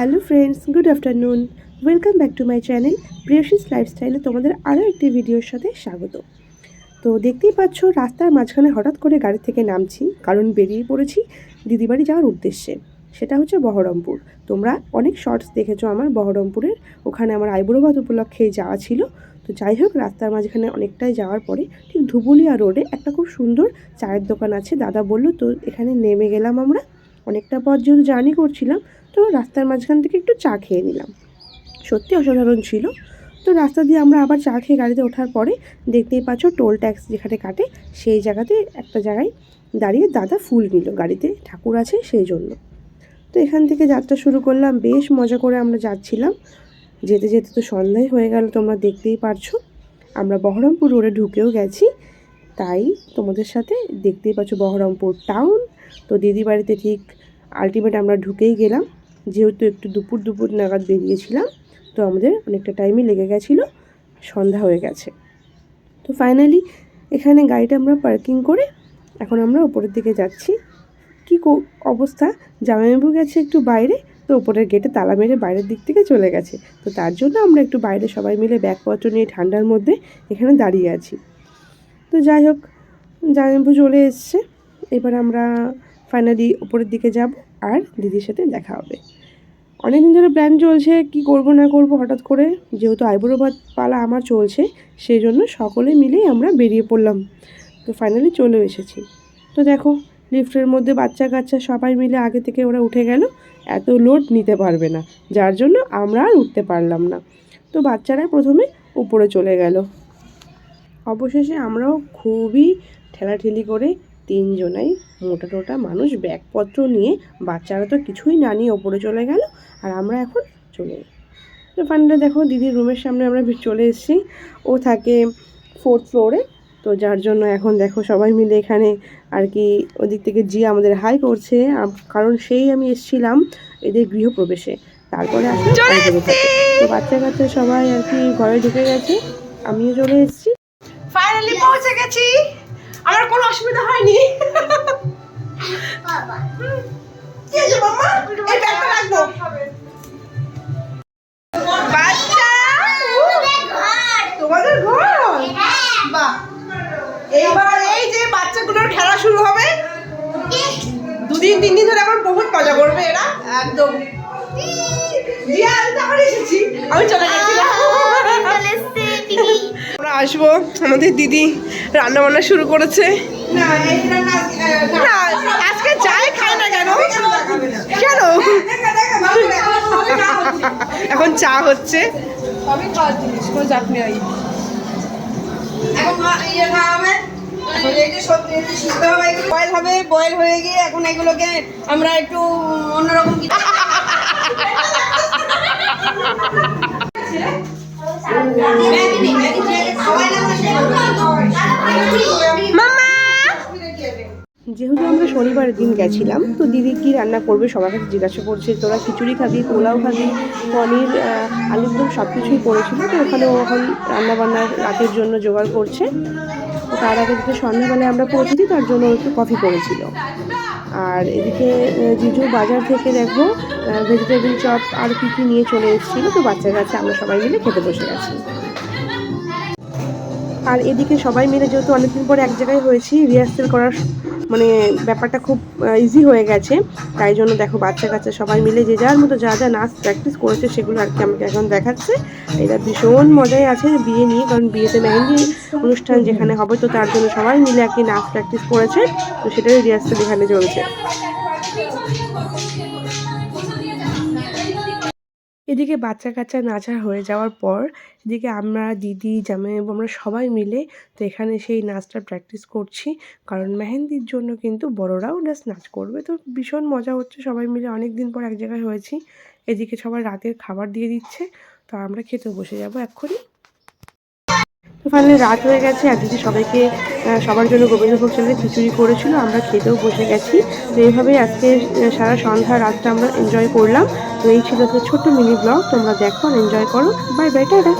Hello friends, good afternoon. Welcome back to my channel Priyasi's লাইফস্টাইলে তোমাদের আরও একটি ভিডিওর সাথে স্বাগত। তো দেখতেই পাচ্ছ, রাস্তার মাঝখানে হঠাৎ করে গাড়ি থেকে নামছি, কারণ বেরিয়ে পড়েছি দিদিবাড়ি যাওয়ার উদ্দেশ্যে। সেটা হচ্ছে বহরমপুর। তোমরা অনেক শর্টস দেখেছ আমার বহরমপুরের, ওখানে আমার আইবুড়োবাদ উপলক্ষে যাওয়া ছিল। তো যাই হোক, রাস্তার মাঝখানে অনেকটাই যাওয়ার পরে ঠিক ধুবুলিয়া রোডে একটা খুব সুন্দর চায়ের দোকান আছে, দাদা বলল, তো এখানে নেমে গেলাম আমরা। অনেকটা পথ যেহেতু জার্নি করছিলাম, তো রাস্তার মাঝখান থেকে একটু চা খেয়ে নিলাম। সত্যি অসাধারণ ছিল। তো রাস্তা দিয়ে আমরা আবার চা খেয়ে গাড়িতে ওঠার পরে দেখতেই পাচ্ছ টোল ট্যাক্স যেখানে কাটে, সেই জায়গাতে একটা জায়গায় দাঁড়িয়ে দাদা ফুল নিল। গাড়িতে ঠাকুর আছে সেই জন্য। তো এখান থেকে যাত্রা শুরু করলাম। বেশ মজা করে আমরা যাচ্ছিলাম। যেতে যেতে তো সন্ধ্যায় হয়ে গেল, তোমরা দেখতেই পারছ। আমরা বহরমপুর রোডে ঢুকেও গেছি। তাই তোমাদের সাথে দেখতেই পাচ্ছ বহরমপুর টাউন তো দিদি বাড়িতে ঠিক আলটিমেট আমরা ঢুকেই গেলাম। যেহেতু একটু দুপুর দুপুর নাগাদ বেরিয়েছিলাম, তো আমাদের অনেকটা টাইমই লেগে গেছিল, সন্ধ্যা হয়ে গেছে। তো ফাইনালি এখানে গাড়িটা আমরা পার্কিং করে এখন আমরা ওপরের দিকে যাচ্ছি। কি অবস্থা? জামাইবাবু গেছে একটু বাইরে, তো ওপরের গেটে তালা মেরে বাইরের দিক থেকে চলে গেছে। তো তার জন্য আমরা একটু বাইরে সবাই মিলে ব্যাগপত্র নিয়ে ঠান্ডার মধ্যে এখানে দাঁড়িয়ে আছি। তো যাই হোক, জামাইবাবু চলে এসছে। এবার আমরা ফাইনালি ওপরের দিকে যাব আর দিদির সাথে দেখা হবে। অনেকদিন ধরে প্ল্যান চলছে, কি করব না করব হঠাৎ করে। যেহেতু আইবুড়ো পালা আমার চলছে, সেই জন্য সকলে মিলেই আমরা বেরিয়ে পড়লাম। তো ফাইনালি চলে এসেছি। তো দেখো লিফটের মধ্যে বাচ্চা কাচ্চা সবাই মিলে আগে থেকে ওরা উঠে গেল, এত লোড নিতে পারবে না। যার জন্য আমরা আর উঠতে পারলাম না। তো বাচ্চারা প্রথমে উপরে চলে গেল। অবশেষে আমরাও খুবই ঠেলাঠেলি করে তিনজনাই মোটা টোটা মানুষ ব্যাগপত্র নিয়ে বাচ্চারা তো কিছুই না নিয়ে ওপরে চলে গেল আর আমরা এখন চলে। তো ফাইনালি দেখো দিদির রুমের সামনে আমরা চলে এসেছি। ও থাকে ফোর্থ ফ্লোরে তো যার জন্য এখন দেখো সবাই মিলে এখানে আর কি ওদিক থেকে জি আমাদের হাই করছে। কারণ সেই আমি এসেছিলাম এদের গৃহপ্রবেশে। তারপরে আসলে তো বাচ্চা কাচ্চা সবাই আর কি ঘরে ঢুকে গেছে। আমিও চলে এসেছি। ফাইনালি পৌঁছে গেছি! আমার কোনো অসুবিধা হয়নি। কি আছে মাম্মা? এই ব্যাগটা রাখব। তোমাদের ঘর? বাহ। এইবার এই যে বাচ্চাগুলোর খেলা শুরু হবে দুদিন তিন দিন ধরে এখন বহুত মজা করবে এরা। একদম। আমি চলে আসব। আমাদের দিদি রান্না বান্না শুরু করেছে। না আজকে যাই খায় না কেন? কেন? এখন চা হচ্ছে। বয়েল হবে বয়েল হয়ে গিয়ে এখন এগুলোকে আমরা একটু অন্যরকম কিছু যেহেতু আমরা শনিবার দিন গেছিলাম, তো দিদি কি রান্না করবে সবার কাছে জিজ্ঞাসা করছে, তোরা খিচুড়ি খাবি, পোলাও খাবি, পনির আলুর দম সব কিছুই করেছিল, তো ওখানে ও এখন রান্না বান্নার রাতের জন্য জোগাড় করছে। তার আগে যেহেতু সন্ধ্যাবেলায় আমরা পৌঁছেছি, তার জন্য একটু কফি করেছিল। আর এদিকে জিজু বাজার থেকে দেখো ভেজিটেবিল চপ আর কী কী নিয়ে চলে এসেছিল, তো বাচ্চা কাছে আমরা সবাই মিলে খেতে বসে গেছি। আর এদিকে সবাই মিলে যেহেতু অনেকদিন পরে এক জায়গায় হয়েছি রিহার্সেল করার মানে ব্যাপারটা খুব ইজি হয়ে গেছে। তাই জন্য দেখো বাচ্চা কাচ্চা সবাই মিলে যে যার মতো যা যা নাচ প্র্যাকটিস করেছে সেগুলো আর কি আমাকে এখন দেখাচ্ছে। এটা ভীষণ মজায় আছে বিয়ে নিয়ে, কারণ বিয়েতে মেহেন্দি অনুষ্ঠান যেখানে হবে তো তার জন্য সবাই মিলে আর কি নাচ প্র্যাকটিস করেছে। তো সেটাই রিহার্সেল এখানে চলছে। এদিকে বাচ্চা কাচ্চা নাচা হয়ে যাওয়ার পর এদিকে আমরা, দিদি জামাইবাবু আমরা সবাই মিলে তো এখানে সেই নাচটা প্র্যাকটিস করছি। কারণ মেহেন্দির জন্য কিন্তু বড়রাও নাচ নাচ করবে। তো ভীষণ মজা হচ্ছে, সবাই মিলে অনেক দিন পর এক জায়গায় হয়েছি। এদিকে সবাই রাতের খাবার দিয়ে দিচ্ছে। তো আমরা খেতে বসে যাব এক্ষুনি। ফাইনালি রাত হয়ে গেছে দিদি সবাইকে সবার জন্য গোবিন্দভোগ চালের খিচুড়ি করেছিল, আমরা খেতেও বসে গেছি। তো এইভাবেই আজকে সারা সন্ধ্যা রাতটা আমরা এনজয় করলাম। তো এই ছিল ছোট্ট মিনি ব্লগ তোমরা দেখো এনজয় করো। Bye bye tata.